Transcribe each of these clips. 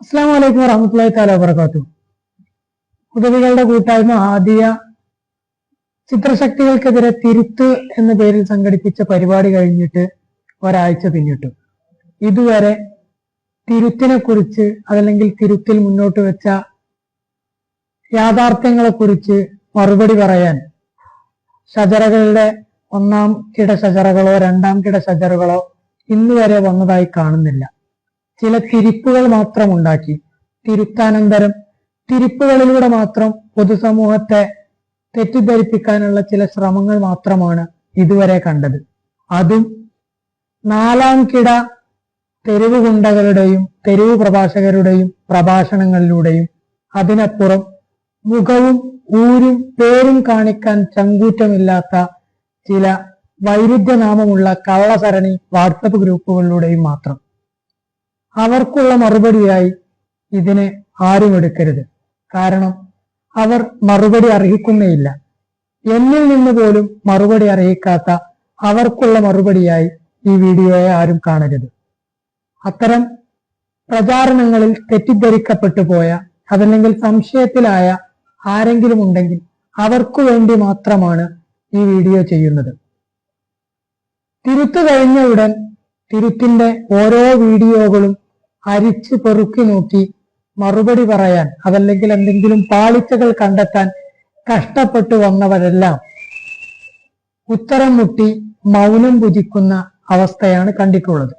അസ്സാം വലൈക്കും വറഹമത്തല്ലാഹി താല വർക്കാത്തു ഉദവികളുടെ കൂട്ടായ്മ ആദ്യ ചിത്രശക്തികൾക്കെതിരെ തിരുത്ത് എന്ന പേരിൽ സംഘടിപ്പിച്ച പരിപാടി കഴിഞ്ഞിട്ട് ഒരാഴ്ച പിന്നിട്ടു. ഇതുവരെ തിരുത്തിനെ കുറിച്ച് അതല്ലെങ്കിൽ തിരുത്തിൽ മുന്നോട്ട് വെച്ച യാഥാർത്ഥ്യങ്ങളെ കുറിച്ച് മറുപടി പറയാൻ ഷജറകളുടെ ഒന്നാം കിട ഷജറകളോ രണ്ടാം കിട ഷജറകളോ ഇന്നുവരെ വന്നതായി കാണുന്നില്ല. ചില തിരിപ്പുകൾ മാത്രം ഉണ്ടാക്കി. തിരുത്താനന്തരം. തിരിപ്പുകളിലൂടെ മാത്രം പൊതുസമൂഹത്തെ തെറ്റിദ്ധരിപ്പിക്കാനുള്ള ചില ശ്രമങ്ങൾ മാത്രമാണ് ഇതുവരെ കണ്ടത്. അതും നാലാം കിട തെരുവ് ഗുണ്ടകളുടെയും തെരുവ് പ്രഭാഷകരുടെയും പ്രഭാഷണങ്ങളിലൂടെയും. അതിനപ്പുറം മുഖവും ഊരും പേരും കാണിക്കാൻ ചങ്കൂറ്റമില്ലാത്ത ചില വൈരുദ്ധ്യനാമമുള്ള കള്ളസരണി വാട്സപ്പ് ഗ്രൂപ്പുകളിലൂടെയും മാത്രം. അവർക്കുള്ള മറുപടിയായി ഇതിനെ ആരും എടുക്കരുത്. കാരണം അവർ മറുപടി അർഹിക്കുന്നേയില്ല. എന്നിൽ നിന്ന് പോലും മറുപടി അർഹിക്കാത്ത അവർക്കുള്ള മറുപടിയായി ഈ വീഡിയോയെ ആരും കാണരുത്. അത്തരം പ്രചാരണങ്ങളിൽ തെറ്റിദ്ധരിക്കപ്പെട്ടു പോയ അതല്ലെങ്കിൽ സംശയത്തിലായ ആരെങ്കിലും ഉണ്ടെങ്കിൽ അവർക്കു വേണ്ടി മാത്രമാണ് ഈ വീഡിയോ ചെയ്യുന്നത്. തിരുത്തു കഴിഞ്ഞ ഉടൻ തിരുത്തിന്റെ ഓരോ വീഡിയോകളും അരിച്ച് പെറുക്കി നോക്കി മറുപടി പറയാൻ അതല്ലെങ്കിൽ എന്തെങ്കിലും പാളിച്ചകൾ കണ്ടെത്താൻ കഷ്ടപ്പെട്ടു വന്നവരെല്ലാം ഉത്തരം മുട്ടി മൗനം ഭുജിക്കുന്ന അവസ്ഥയാണ് കണ്ടിട്ടുള്ളത്.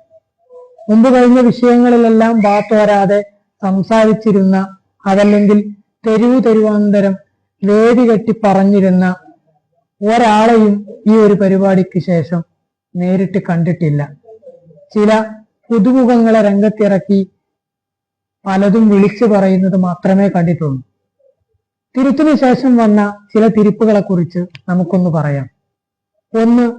മുമ്പ് കഴിഞ്ഞ വിഷയങ്ങളിലെല്ലാം വാത്തോരാതെ സംസാരിച്ചിരുന്ന അതല്ലെങ്കിൽ തെരുവു തെരുവാന്തരം വേദി കെട്ടി പറഞ്ഞിരുന്ന ഒരാളെയും ഈ ഒരു പരിപാടിക്ക് ശേഷം നേരിട്ട് കണ്ടിട്ടില്ല. ചില പുതുമുഖങ്ങളെ രംഗത്തിറക്കി പലതും വിളിച്ചു പറയുന്നത് മാത്രമേ കണ്ടിട്ടുള്ളൂ. തിരുത്തിനു ശേഷം വന്ന ചില തിരുപ്പുകളെ കുറിച്ച് നമുക്കൊന്ന് പറയാം. ഒന്ന്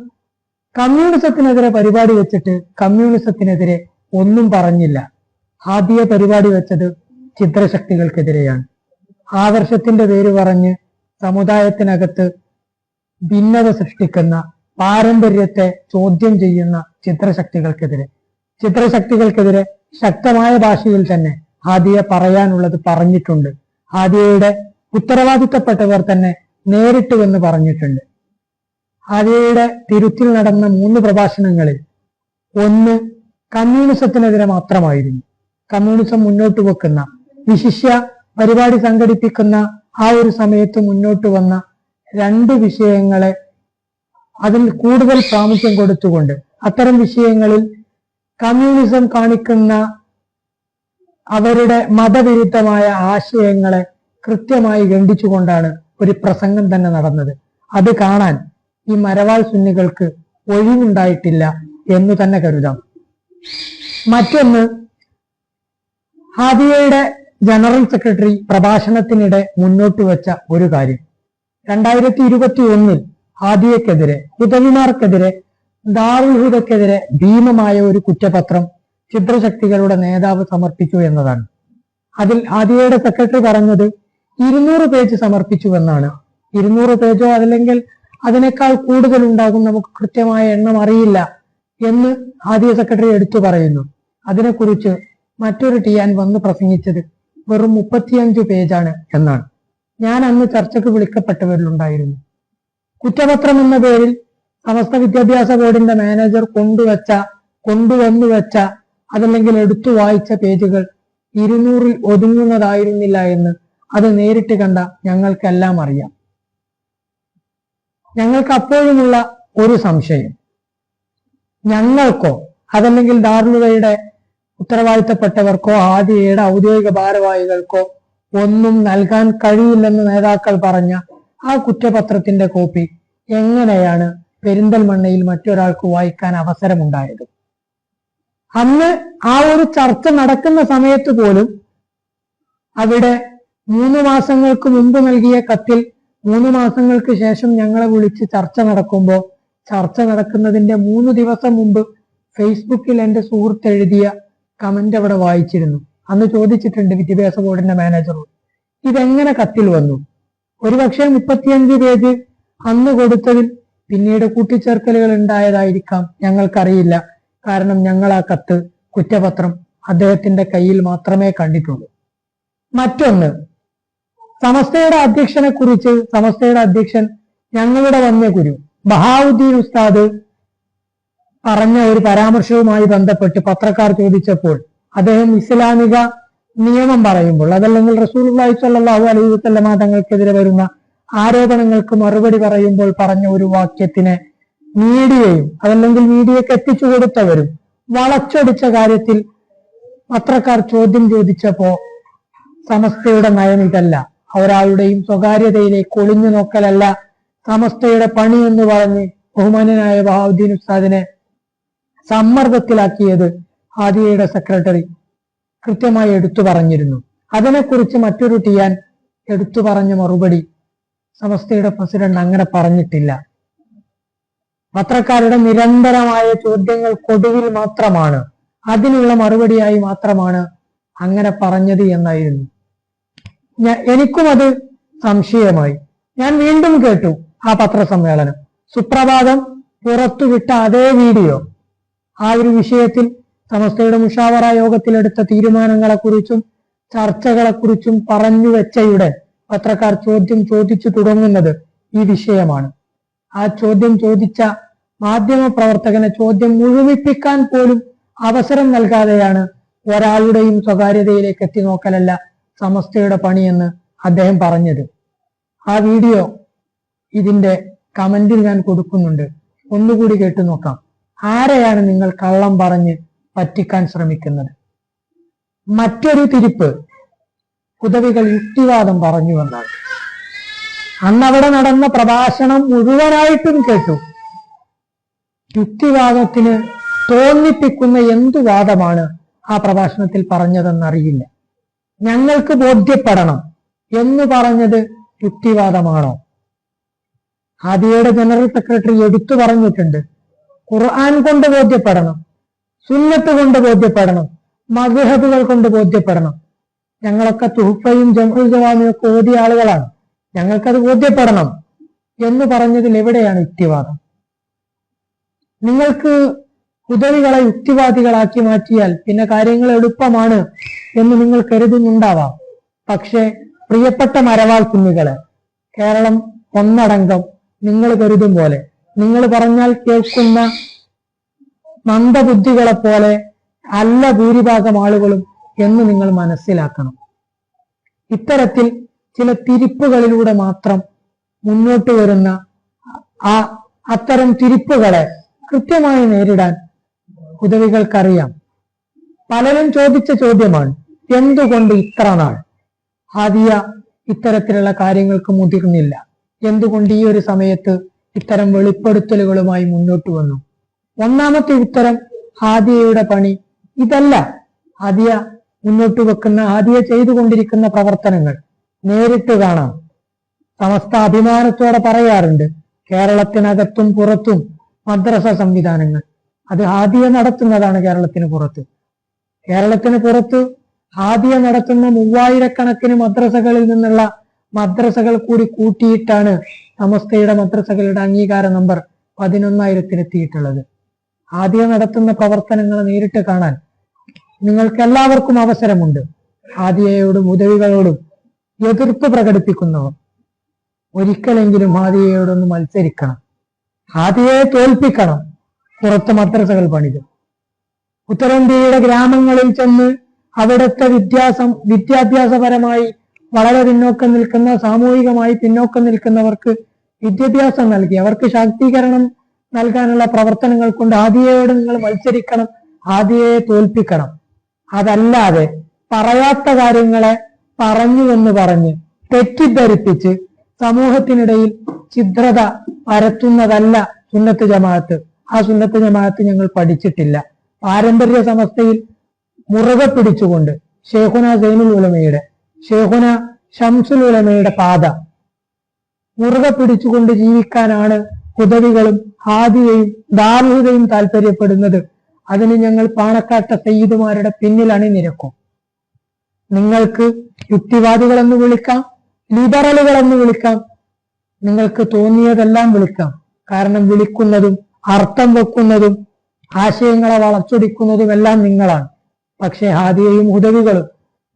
കമ്മ്യൂണിസത്തിനെതിരെ പരിപാടി വെച്ചിട്ട് കമ്മ്യൂണിസത്തിനെതിരെ ഒന്നും പറഞ്ഞില്ല. ആദ്യ പരിപാടി വെച്ചത് ചിത്രശക്തികൾക്കെതിരെയാണ്. ആദർശത്തിന്റെ പേര് പറഞ്ഞ് സമുദായത്തിനകത്ത് ഭിന്നത സൃഷ്ടിക്കുന്ന പാരമ്പര്യത്തെ ചോദ്യം ചെയ്യുന്ന ചിത്രശക്തികൾക്കെതിരെ. ചിത്രശക്തികൾക്കെതിരെ ശക്തമായ ഭാഷയിൽ തന്നെ ഹാദിയെ പറയാനുള്ളത് പറഞ്ഞിട്ടുണ്ട്. ഹാദിയയുടെ ഉത്തരവാദിത്തപ്പെട്ടവർ തന്നെ നേരിട്ട് എന്ന് പറഞ്ഞിട്ടുണ്ട്. ഹാദിയയുടെ തിരുത്തിൽ നടന്ന മൂന്ന് പ്രഭാഷണങ്ങളിൽ ഒന്ന് കമ്മ്യൂണിസത്തിനെതിരെ മാത്രമായിരുന്നു. കമ്മ്യൂണിസം മുന്നോട്ട് വെക്കുന്ന വിശിഷ്യ പരിപാടി സംഘടിപ്പിക്കുന്ന ആ ഒരു സമയത്ത് മുന്നോട്ട് വന്ന രണ്ട് വിഷയങ്ങളെ അതിൽ കൂടുതൽ പ്രാമുഖ്യം കൊടുത്തുകൊണ്ട് അത്തരം വിഷയങ്ങളിൽ കമ്മ്യൂണിസം കാണിക്കുന്ന അവരുടെ മതവിരുദ്ധമായ ആശയങ്ങളെ കൃത്യമായി ഖണ്ഡിച്ചുകൊണ്ടാണ് ഒരു പ്രസംഗം തന്നെ നടന്നത്. അത് കാണാൻ ഈ മരവാൾ സുന്നികൾക്ക് ഒഴിവുണ്ടായിട്ടില്ല എന്ന് തന്നെ കരുതാം. മറ്റൊന്ന് ഹാദിയയുടെ ജനറൽ സെക്രട്ടറി പ്രഭാഷണത്തിനിടെ മുന്നോട്ട് വെച്ച ഒരു കാര്യം. രണ്ടായിരത്തി ഇരുപത്തി ഒന്നിൽ ഹാദിയക്കെതിരെ ഹുദവിമാർക്കെതിരെ ദാറുൽ ഹുദക്കെതിരെ ഭീമമായ ഒരു കുറ്റപത്രം ചിത്രശക്തികളുടെ നേതാവ് സമർപ്പിച്ചു എന്നതാണ്. അതിൽ ആദിയയുടെ സെക്രട്ടറി പറഞ്ഞത് ഇരുന്നൂറ് പേജ് സമർപ്പിച്ചു എന്നാണ്. ഇരുന്നൂറ് പേജോ അതല്ലെങ്കിൽ അതിനേക്കാൾ കൂടുതൽ ഉണ്ടാകും നമുക്ക് കൃത്യമായ എണ്ണം അറിയില്ല എന്ന് ആദ്യ സെക്രട്ടറി എടുത്തു പറയുന്നു. അതിനെക്കുറിച്ച് മറ്റൊരു ടിയാൻ വന്ന് പ്രസംഗിച്ചത് വെറും മുപ്പത്തിയഞ്ച് പേജാണ് എന്നാണ്. ഞാൻ അന്ന് ചർച്ചയ്ക്ക് വിളിക്കപ്പെട്ടവരിലുണ്ടായിരുന്നു കുറ്റപത്രം എന്ന പേരിൽ സമസ്ത വിദ്യാഭ്യാസ ബോർഡിന്റെ മാനേജർ കൊണ്ടുവച്ച കൊണ്ടുവന്നു വെച്ച അതല്ലെങ്കിൽ എടുത്തു വായിച്ച പേജുകൾ ഇരുന്നൂറിൽ ഒതുങ്ങുന്നതായിരുന്നില്ല എന്ന് അത് നേരിട്ട് കണ്ട ഞങ്ങൾക്കെല്ലാം അറിയാം. ഞങ്ങൾക്ക് അപ്പോഴുമുള്ള ഒരു സംശയം. ഞങ്ങൾക്കോ അതല്ലെങ്കിൽ ധാർമ്മികയുടെ ഉത്തരവാദിത്തപ്പെട്ടവർക്കോ ആദിയയുടെ ഔദ്യോഗിക ഭാരവാഹികൾക്കോ ഒന്നും നൽകാൻ കഴിയില്ലെന്ന് നേതാക്കൾ പറഞ്ഞ ആ കുറ്റപത്രത്തിന്റെ കോപ്പി എങ്ങനെയാണ് പെരിന്തൽമണ്ണയിൽ മറ്റൊരാൾക്ക് വായിക്കാൻ അവസരമുണ്ടായത്. അന്ന് ആ ഒരു ചർച്ച നടക്കുന്ന സമയത്ത് പോലും അവിടെ മൂന്ന് മാസങ്ങൾക്ക് മുമ്പ് നൽകിയ കത്തിൽ മൂന്ന് മാസങ്ങൾക്ക് ശേഷം ഞങ്ങളെ വിളിച്ച് ചർച്ച നടക്കുമ്പോൾ ചർച്ച നടക്കുന്നതിന്റെ മൂന്ന് ദിവസം മുമ്പ് ഫേസ്ബുക്കിൽ എന്റെ സുഹൃത്ത് എഴുതിയ കമന്റ് അവിടെ വായിച്ചിരുന്നു. അന്ന് ചോദിച്ചിട്ടുണ്ട് വിദ്യാഭ്യാസ ബോർഡിന്റെ മാനേജറോട് ഇതെങ്ങനെ കത്തിൽ വന്നു? ഒരുപക്ഷെ മുപ്പത്തിയഞ്ച് പേജ് അന്ന് കൊടുത്തതിൽ പിന്നീട് കൂട്ടിച്ചേർക്കലുകൾ ഉണ്ടായതായിരിക്കാം ഞങ്ങൾക്കറിയില്ല. കാരണം ഞങ്ങൾ ആ കത്ത് കുറ്റപത്രം അദ്ദേഹത്തിന്റെ കയ്യിൽ മാത്രമേ കണ്ടിട്ടുള്ളൂ. മറ്റൊന്ന് സമസ്തയുടെ അധ്യക്ഷനെ കുറിച്ച് സമസ്തയുടെ അധ്യക്ഷൻ ഞങ്ങളുടെ വന്യ ഗുരു ബഹാവുദ്ദീൻ ഉസ്താദ് പറഞ്ഞ ഒരു പരാമർശവുമായി ബന്ധപ്പെട്ട് പത്രക്കാർ ചോദിച്ചപ്പോൾ അദ്ദേഹം ഇസ്ലാമിക നിയമം പറയുമ്പോൾ അതല്ലെങ്കിൽ റസൂൽ അള്ളാഹു അലൈഹി വസല്ലമ തങ്ങൾക്കെതിരെ വരുന്ന ആരോപണങ്ങൾക്ക് മറുപടി പറയുമ്പോൾ പറഞ്ഞ ഒരു വാക്യത്തിനെ മീഡിയയും അതല്ലെങ്കിൽ മീഡിയക്ക് എത്തിച്ചു കൊടുത്തവരും വളച്ചൊടിച്ച കാര്യത്തിൽ പത്രക്കാർ ചോദ്യം ചോദിച്ചപ്പോ സമസ്തയുടെ നയം ഇതല്ല. ഒരാളുടെയും സ്വകാര്യതയിലേക്ക് ഒളിഞ്ഞു നോക്കലല്ല. സമസ്തയുടെ പണി എന്ന് പറഞ്ഞ് ബഹുമാനനായ ബഹാവുദ്ദീൻ ഉസ്താദിനെ സമ്മർദ്ദത്തിലാക്കിയത് ഹാദിയയുടെ സെക്രട്ടറി കൃത്യമായി എടുത്തു പറഞ്ഞിരുന്നു. അതിനെക്കുറിച്ച് മറ്റൊരു ടിയാൻ എടുത്തു പറഞ്ഞ മറുപടി സമസ്തയുടെ പ്രസിഡന്റ് അങ്ങനെ പറഞ്ഞിട്ടില്ല. പത്രക്കാരുടെ നിരന്തരമായ ചോദ്യങ്ങൾ ചോദ്യങ്ങൾക്കൊടുവിൽ മാത്രമാണ്. അതിനുള്ള മറുപടിയായി മാത്രമാണ് അങ്ങനെ പറഞ്ഞത് എന്നായിരുന്നു. ഞാൻ എനിക്കും അത് സംശയമായി. ഞാൻ വീണ്ടും കേട്ടു ആ പത്രസമ്മേളനം. സുപ്രഭാതം പുറത്തുവിട്ട അതേ വീഡിയോ. ആ ഒരു വിഷയത്തിൽ സമസ്തയുടെ മുഷാവറ യോഗത്തിലെടുത്ത തീരുമാനങ്ങളെക്കുറിച്ചും ചർച്ചകളെക്കുറിച്ചും പറഞ്ഞു വെച്ചയുടെ പത്രക്കാർ ചോദ്യം ചോദിച്ചു തുടങ്ങുന്നത് ഈ വിഷയമാണ്. ആ ചോദ്യം ചോദിച്ച മാധ്യമ പ്രവർത്തകനെ ചോദ്യം മുഴുമിപ്പിക്കാൻ പോലും അവസരം നൽകാതെയാണ് ഒരാളുടെയും സ്വകാര്യതയിലേക്ക് എത്തി നോക്കലല്ല സമസ്തയുടെ പണിയെന്ന് അദ്ദേഹം പറഞ്ഞത്. ആ വീഡിയോ ഇതിന്റെ കമന്റിൽ ഞാൻ കൊടുക്കുന്നുണ്ട്. ഒന്നുകൂടി കേട്ടു നോക്കാം. ആരെയാണ് നിങ്ങൾ കള്ളം പറഞ്ഞ് പറ്റിക്കാൻ ശ്രമിക്കുന്നത്? മറ്റൊരു തിരിപ്പ് ഉദവികൾ യുക്തിവാദം പറഞ്ഞു എന്നാണ് അന്നവിടെ നടന്ന പ്രഭാഷണം മുഴുവനായിട്ടും കേട്ടു. യുക്തിവാദത്തിന് തോന്നിപ്പിക്കുന്ന എന്തു വാദമാണ് ആ പ്രഭാഷണത്തിൽ പറഞ്ഞതെന്നറിയില്ല. ഞങ്ങൾക്ക് ബോധ്യപ്പെടണം എന്ന് പറഞ്ഞത് യുക്തിവാദമാണോ? ഹാദിയയുടെ ജനറൽ സെക്രട്ടറി എടുത്തു പറഞ്ഞിട്ടുണ്ട്. ഖുർആൻ കൊണ്ട് ബോധ്യപ്പെടണം സുന്നത്ത് കൊണ്ട് ബോധ്യപ്പെടണം മധുഹബുകൾ കൊണ്ട് ബോധ്യപ്പെടണം. ഞങ്ങളൊക്കെ തുഹുപ്പയും ജംഹുൽ ജവാമിയും ഒക്കെ ഓതിയ ആളുകളാണ്. ഞങ്ങൾക്കത് ബോധ്യപ്പെടണം എന്ന് പറഞ്ഞതിൽ എവിടെയാണ് യുക്തിവാദം? നിങ്ങൾക്ക് ഉദവികളെ യുക്തിവാദികളാക്കി മാറ്റിയാൽ പിന്നെ കാര്യങ്ങൾ എളുപ്പമാണ് എന്ന് നിങ്ങൾ കരുതുന്നുണ്ടാവാം. പക്ഷേ പ്രിയപ്പെട്ട മരവാൾ കുഞ്ഞുകളെ കേരളം ഒന്നടങ്കം നിങ്ങൾ കരുതും പോലെ നിങ്ങൾ പറഞ്ഞാൽ കേൾക്കുന്ന മന്ദബുദ്ധികളെ പോലെ അല്ല ഭൂരിഭാഗം ആളുകളും എന്ന് നിങ്ങൾ മനസ്സിലാക്കണം. ഇത്തരത്തിൽ ചില തിരിപ്പുകളിലൂടെ മാത്രം മുന്നോട്ട് വരുന്ന ആ അത്തരം തിരിപ്പുകളെ കൃത്യമായി നേരിടാൻ ഉദവികൾക്കറിയാം. പലരും ചോദിച്ച ചോദ്യമാണ് എന്തുകൊണ്ട് ഇത്ര നാൾ? ഹാദിയ ഇത്തരത്തിലുള്ള കാര്യങ്ങൾക്ക് മുതിർന്നില്ല. എന്തുകൊണ്ട് ഈ ഒരു സമയത്ത് ഇത്തരം വെളിപ്പെടുത്തലുകളുമായി മുന്നോട്ട് വന്നു? ഒന്നാമത്തെ ഉത്തരം ഹാദിയയുടെ പണി ഇതല്ല. ഹാദിയ മുന്നോട്ട് വെക്കുന്ന ആദ്യ ചെയ്തുകൊണ്ടിരിക്കുന്ന പ്രവർത്തനങ്ങൾ നേരിട്ട് കാണാം. സമസ്ത അഭിമാനത്തോടെ പറയാറുണ്ട് കേരളത്തിനകത്തും പുറത്തും മദ്രസ സംവിധാനങ്ങൾ. അത് ആദ്യ നടത്തുന്നതാണ് കേരളത്തിന് പുറത്ത്. കേരളത്തിന് പുറത്ത് ആദ്യ നടത്തുന്ന മൂവായിരക്കണക്കിന് മദ്രസകളിൽ നിന്നുള്ള മദ്രസകൾ കൂടി കൂട്ടിയിട്ടാണ് സമസ്തയുടെ മദ്രസകളുടെ അംഗീകാര നമ്പർ പതിനൊന്നായിരത്തിലെത്തിയിട്ടുള്ളത്. ആദ്യം നടത്തുന്ന പ്രവർത്തനങ്ങൾ നേരിട്ട് കാണാൻ നിങ്ങൾക്ക് എല്ലാവർക്കും അവസരമുണ്ട്. ഹാദിയയോടും ഉദവികളോടും എതിർപ്പ് പ്രകടിപ്പിക്കുന്നവർ ഒരിക്കലെങ്കിലും ഹാദിയയോടൊന്ന് മത്സരിക്കണം. ഹാദിയയെ തോൽപ്പിക്കണം. പുറത്ത് മദ്രസകൾ പണിത്. ഉത്തരേന്ത്യയുടെ ഗ്രാമങ്ങളിൽ ചെന്ന് അവിടുത്തെ വിദ്യാസം വിദ്യാഭ്യാസപരമായി വളരെ പിന്നോക്കം നിൽക്കുന്ന സാമൂഹികമായി പിന്നോക്കം നിൽക്കുന്നവർക്ക് വിദ്യാഭ്യാസം നൽകി. അവർക്ക് ശാക്തീകരണം നൽകാനുള്ള പ്രവർത്തനങ്ങൾ കൊണ്ട് ആദിയയോട് നിങ്ങൾ മത്സരിക്കണം. ആദിയയെ തോൽപ്പിക്കണം. അതല്ലാതെ പറയാത്ത കാര്യങ്ങളെ പറഞ്ഞു എന്ന് പറഞ്ഞ് തെറ്റിദ്ധരിപ്പിച്ച് സമൂഹത്തിനിടയിൽ ഛിദ്രത പരത്തുന്നതല്ല സുന്നത്ത് ജമാഅത്ത്. ആ സുന്നത്ത് ജമാഅത്ത് ഞങ്ങൾ പഠിച്ചിട്ടില്ല. പാരമ്പര്യ സമസ്തയിൽ മുറുകെ പിടിച്ചുകൊണ്ട് ഷേഖുന സൈനുൽ ഉലമയുടെ ഷേഖുന ഷംസുൽ ഉലമയുടെ പാത മുറുകെ പിടിച്ചുകൊണ്ട് ജീവിക്കാനാണ് ഉദവികളും ഹാദിയയും ദാർഹുദയും താല്പര്യപ്പെടുന്നത്. അതിന് ഞങ്ങൾ പാണക്കാട്ട സയ്യിദുമാരുടെ പിന്നിൽ അണിനിരക്കും. നിങ്ങൾക്ക് യുക്തിവാദികളെന്ന് വിളിക്കാം ലിബറലുകളെന്ന് വിളിക്കാം നിങ്ങൾക്ക് തോന്നിയതെല്ലാം വിളിക്കാം. കാരണം വിളിക്കുന്നതും അർത്ഥം വെക്കുന്നതും ആശയങ്ങളെ വളച്ചൊടിക്കുന്നതും എല്ലാം നിങ്ങളാണ്. പക്ഷേ ഹാദിയയും ഉദവികളും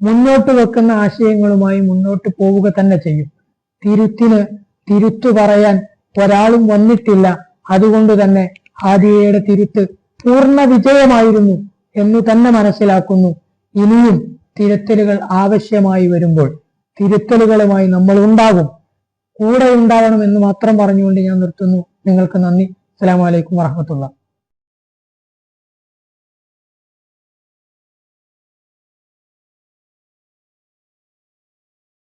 മുന്നോട്ട് വെക്കുന്ന ആശയങ്ങളുമായി മുന്നോട്ട് പോവുക തന്നെ ചെയ്യും. തിരുത്തിന് തിരുത്തു പറയാൻ ഒരാളും വന്നിട്ടില്ല. അതുകൊണ്ട് തന്നെ ഹാദിയയുടെ തിരുത്ത് പൂർണ വിജയമായിരുന്നു എന്ന് തന്നെ മനസ്സിലാക്കുന്നു. ഇനിയും തിരുത്തലുകൾ ആവശ്യമായി വരുമ്പോൾ തിരുത്തലുകളുമായി നമ്മൾ ഉണ്ടാകും കൂടെ ഉണ്ടാവണം എന്ന് മാത്രം പറഞ്ഞുകൊണ്ട് ഞാൻ നിർത്തുന്നു. നിങ്ങൾക്ക് നന്ദി. അസ്സലാമലൈക്കും വറഹമത്തുള്ള